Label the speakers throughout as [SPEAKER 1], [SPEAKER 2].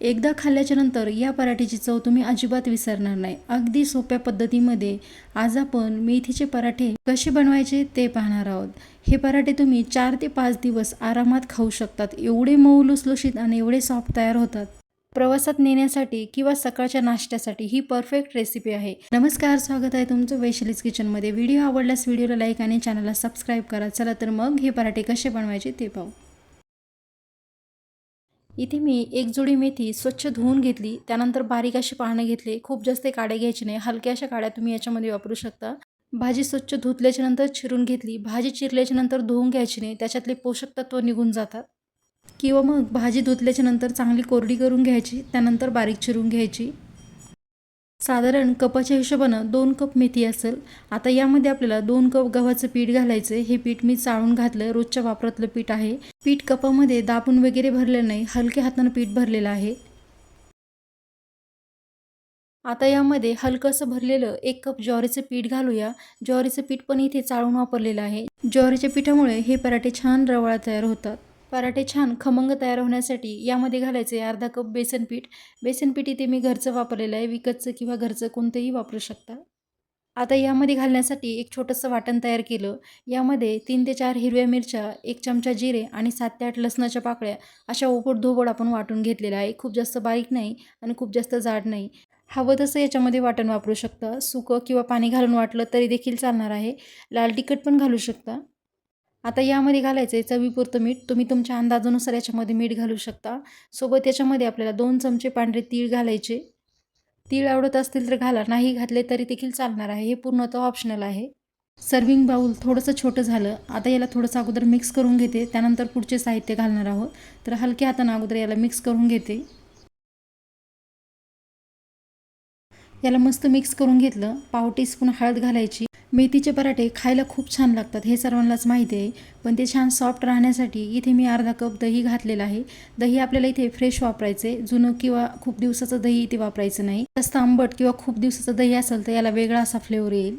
[SPEAKER 1] एकदा खाल्ल्याच्या नंतर या पराठ्याची चव तुम्ही अजिबात विसरणार नाही. अगदी सोप्या पद्धतीमध्ये आज आपण मेथीचे पराठे कसे बनवायचे ते पाहणार आहोत. हे पराठे तुम्ही चार ते पाच दिवस आरामात खाऊ शकतात. एवढे मऊ लुसलुशीत आणि एवढे सॉफ्ट तयार होतात. प्रवासात नेण्यासाठी किंवा सकाळच्या नाश्त्यासाठी ही परफेक्ट रेसिपी आहे. नमस्कार स्वागत आहे तुमचं वैशालीज किचनमध्ये व्हिडिओ आवडल्यास व्हिडिओला लाईक आणि चॅनलला सबस्क्राईब करा. चला तर मग हे पराठे कसे बनवायचे ते पाहू. इथे मी एक जोडी मेथी स्वच्छ धुवून घेतली त्यानंतर बारीक अशी पानं घेतले खूप जास्त काड्या घ्यायची नाही हलक्या अशा काड्या तुम्ही याच्यामध्ये वापरू शकता. भाजी स्वच्छ धुतल्याच्या नंतर चिरून घेतली भाजी चिरल्याच्या नंतर धुवून घ्यायची नाही त्याच्यातले पोषक तत्व निघून जातात. किंवा मग भाजी धुतल्याच्या नंतर चांगली कोरडी करून घ्यायची त्यानंतर बारीक चिरून घ्यायची. साधारण कपाच्या हिशोबानं दोन कप मेथी असेल. आता यामध्ये आपल्याला दोन कप गव्हाचं पीठ घालायचं हे पीठ मी चाळून घातलं. रोजच्या वापरातलं पीठ आहे. पीठ कपामध्ये दाबून वगैरे भरलेलं नाही हलक्या हातानं पीठ भरलेलं आहे. आता यामध्ये हलकंसं भरलेलं एक कप ज्वारीचं पीठ घालूया. ज्वारीचं पीठ पण इथे चाळून वापरलेलं आहे. ज्वारीच्या पिठामुळे हे पराठे छान रवाळा तयार होतात. पराठे छान खमंग तयार होण्यासाठी यामध्ये घालायचे अर्धा कप बेसन पीठ. बेसन पीठ इथे मी घरचं वापरलेलं आहे विकतचं किंवा घरचं कोणतंही वापरू शकता. आता यामध्ये घालण्यासाठी एक छोटंसं वाटण तयार केलं. यामध्ये तीन ते चार हिरव्या मिरच्या एक चमचा जिरे आणि सात ते आठ लसणाच्या पाकळ्या अशा ओपट धोबड आपण वाटून घेतलेला आहे. खूप जास्त बारीक नाही आणि खूप जास्त जाड नाही. हवं तसं याच्यामध्ये वाटण वापरू शकता. सुकं किंवा पाणी घालून वाटलं तरी देखील चालणार आहे. लाल तिखट पण घालू शकता. आता यामध्ये घालायचं आहे चवीपुरतं मीठ. तुम्ही तुमच्या अंदाजानुसार याच्यामध्ये मीठ घालू शकता. सोबत याच्यामध्ये आपल्याला दोन चमचे पांढरे तीळ घालायचे. तीळ आवडत असतील तर घाला. नाही घातले तरी देखील चालणार आहे. हे पूर्णतः ऑप्शनल आहे. सर्विंग बाऊल थोडंसं छोटं झालं. आता याला थोडंसं अगोदर मिक्स करून घेते. त्यानंतर पुढचे साहित्य घालणार आहोत. तर हलक्या हातानं अगोदर याला मिक्स करून घेते. याला मस्त मिक्स करून घेतलं. पाव टीस्पून हळद घालायची. मेथीचे पराठे खायला खूप छान लागतात हे सर्वांनाच माहिती आहे. पण ते छान सॉफ्ट राहण्यासाठी इथे मी अर्धा कप दही घातलेलं आहे. दही आपल्याला इथे फ्रेश वापरायचे जुनं किंवा खूप दिवसाचं दही इथे वापरायचं नाही. जास्त आंबट किंवा खूप दिवसाचं दही असेल तर याला वेगळा असा फ्लेवर येईल.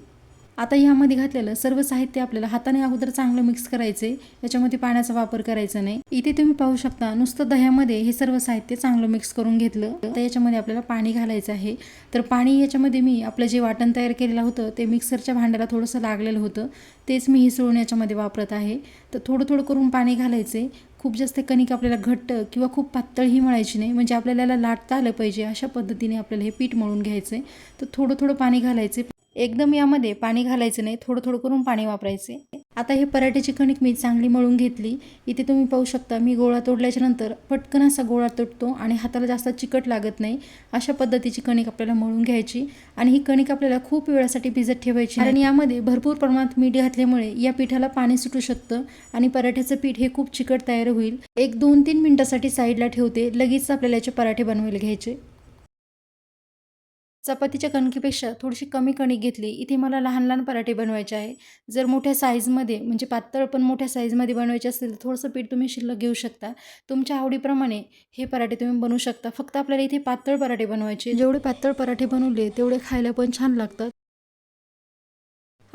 [SPEAKER 1] आता यामध्ये घातलेलं सर्व साहित्य आपल्याला हाताने अगोदर चांगलं मिक्स करायचे याच्यामध्ये पाण्याचा वापर करायचा नाही. इथे तुम्ही पाहू शकता नुसतं दह्यामध्ये हे सर्व साहित्य चांगलं मिक्स करून घेतलं. तर याच्यामध्ये आपल्याला पाणी घालायचं आहे. तर पाणी याच्यामध्ये मी आपलं जे वाटण तयार केलेलं होतं ते मिक्सरच्या भांड्याला थोडंसं लागलेलं होतं. तेच मी हिसळून याच्यामध्ये वापरत आहे. तर थोडं थोडं करून पाणी घालायचे खूप जास्त कणिक आपल्याला घट्ट किंवा खूप पातळही मळायची नाही. म्हणजे आपल्याला याला लाटता आलं पाहिजे अशा पद्धतीने आपल्याला हे पीठ मळून घ्यायचं आहे तर थोडं थोडं पाणी घालायचे एकदम यामध्ये पाणी घालायचं नाही थोडं थोडं करून पाणी वापरायचे. आता हे पराठ्याची कणिक मी चांगली मळून घेतली. इथे तुम्ही पाहू शकता मी गोळा तोडल्याच्या नंतर पटकन असा गोळा तुटतो आणि हाताला जास्त चिकट लागत नाही. अशा पद्धतीची कणिक आपल्याला मळून घ्यायची आणि ही कणिक आपल्याला खूप वेळासाठी भिजत ठेवायची. आणि यामध्ये भरपूर प्रमाणात मीठ घातल्यामुळे या पिठाला पाणी सुटू शकतं आणि पराठ्याचं पीठ हे खूप चिकट तयार होईल. एक दोन तीन मिनिटासाठी साईडला ठेवते लगेच आपल्याला याचे पराठे बनवायला घ्यायचे. चपातीच्या कणकीपेक्षा थोडीशी कमी कणिक घेतली. इथे मला लहान लहान पराठे बनवायचे आहे. जर मोठ्या साईजमध्ये म्हणजे पातळ पण मोठ्या साईजमध्ये बनवायचे असतील तर थोडंसं पीठ तुम्ही शिल्लक घेऊ शकता. तुमच्या आवडीप्रमाणे हे पराठे तुम्ही बनवू शकता. फक्त आपल्याला इथे पातळ पराठे बनवायचे जेवढे पातळ पराठे बनवले तेवढे खायला पण छान लागतात.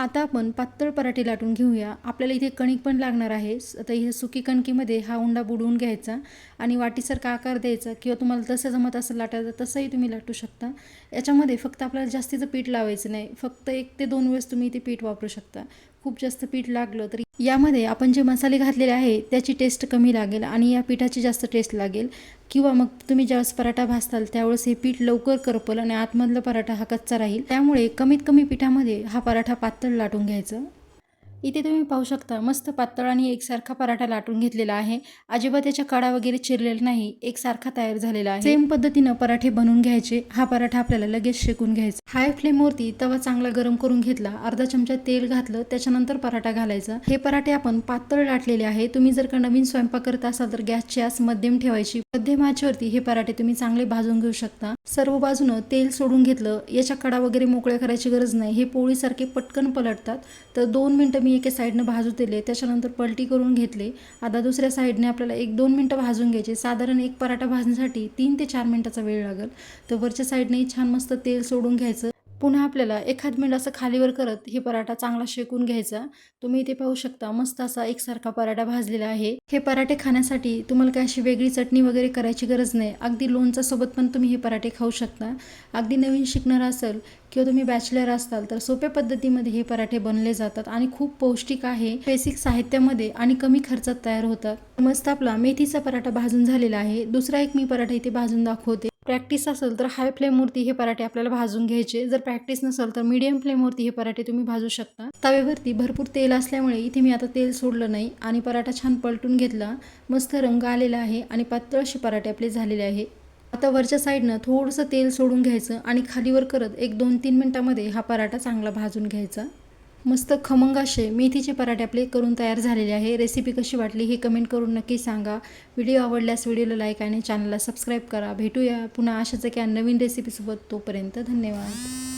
[SPEAKER 1] आता आपण पातळ पराठे लाटून घेऊया. आपल्याला इथे कणिक पण लागणार आहे. आता इथे सुकी कणकीमध्ये हा उंडा बुडवून घ्यायचा आणि वाटीसारखा आकार द्यायचा किंवा तुम्हाला तसं जमत असेल लाटायचं तसंही तुम्ही लाटू शकता. याच्यामध्ये फक्त आपल्याला जास्तीचं पीठ लावायचं नाही. फक्त एक ते दोन वेळेस तुम्ही इथे पीठ वापरू शकता. खूप जास्त पीठ लागलं तरी यामध्ये आपण जे मसाले घातलेले आहे त्याची टेस्ट कमी लागेल आणि या पिठाची जास्त टेस्ट लागेल. किंवा मग तुम्ही ज्यावेळेस पराठा भाजताल त्यावेळेस हे पीठ लवकर करपल आणि आतमधला पराठा हा कच्चा राहील. त्यामुळे कमीत कमी पिठामध्ये हा पराठा पातळ लाटून घ्यायचं. इथे तुम्ही पाहू शकता मस्त पातळ आणि एकसारखा पराठा लाटून घेतलेला आहे. अजिबात त्याच्या कडा वगैरे चिरलेला नाही एकसारखा तयार झालेला आहे. सेम पद्धतीनं पराठे बनवून घ्यायचे हा पराठा आपल्याला लगेच शेकून घ्यायचा. हाय फ्लेमवरती तवा चांगला गरम करून घेतला अर्धा चमचा तेल घातलं त्याच्यानंतर पराठा घालायचा. हे पराठे आपण पातळ लाटलेले आहे. तुम्ही जर का नवीन स्वयंपाक करत असाल तर गॅसची आस मध्यम ठेवायची मध्यम आचेवरती हे पराठे तुम्ही चांगले भाजून घेऊ शकता. सर्व बाजूनं तेल सोडून घेतलं याच्या कडा वगैरे मोकळ्या करायची गरज नाही. हे पोळीसारखे पटकन पलटतात. तर दोन मिनटं मी एका साईडनं भाजू दिले त्याच्यानंतर पलटी करून घेतले. आता दुसऱ्या साईडने आपल्याला एक दोन मिनटं भाजून घ्यायचे. साधारण एक पराठा भाजण्यासाठी तीन ते चार मिनटाचा वेळ लागेल. तर वरच्या साईडने छान मस्त तेल सोडून घ्यायचं. पुन्हा आपल्याला एखाद मिनिट असं खालीवर करत हे पराठा चांगला शेकून घ्यायचा. तुम्ही इथे पाहू शकता मस्त असा एकसारखा पराठा भाजलेला आहे. हे पराठे खाण्यासाठी तुम्हाला काय अशी वेगळी चटणी वगैरे करायची गरज नाही. अगदी लोणचा सोबत पण तुम्ही हे पराठे खाऊ शकता. अगदी नवीन शिकणार असेल किंवा तुम्ही बॅचलर असाल तर सोप्या पद्धतीमध्ये हे पराठे बनले जातात आणि खूप पौष्टिक आहे. बेसिक साहित्यामध्ये आणि कमी खर्चात तयार होतात. मस्त आपला मेथीचा पराठा भाजून झालेला आहे. दुसरा एक मी पराठा इथे भाजून दाखवते. प्रॅक्टिस असेल तर हाय फ्लेमवरती हे पराठे आपल्याला भाजून घ्यायचे. जर प्रॅक्टिस नसेल तर मीडियम फ्लेमवरती हे पराठे तुम्ही भाजू शकता. तव्यावरती भरपूर तेल असल्यामुळे इथे मी आता तेल सोडलं नाही आणि पराठा छान पलटून घेतला. मस्त रंग आलेला आहे आणि पातळ असे पराठे आपले झालेले आहे. आता वरच्या साईडनं थोडंसं तेल सोडून घ्यायचं आणि खालीवर करत एक दोन तीन मिनटामध्ये हा पराठा चांगला भाजून घ्यायचा. मस्त खमंग असे मेथीचे पराठे आपले करून तयार झालेले आहे. रेसिपी कशी वाटली हे कमेंट करून नक्की सांगा. व्हिडिओ आवडल्यास व्हिडिओला लाईक आणि चॅनलला सबस्क्राईब करा. भेटूया पुन्हा अशाच एका नवीन रेसिपीसोबत तोपर्यंत धन्यवाद.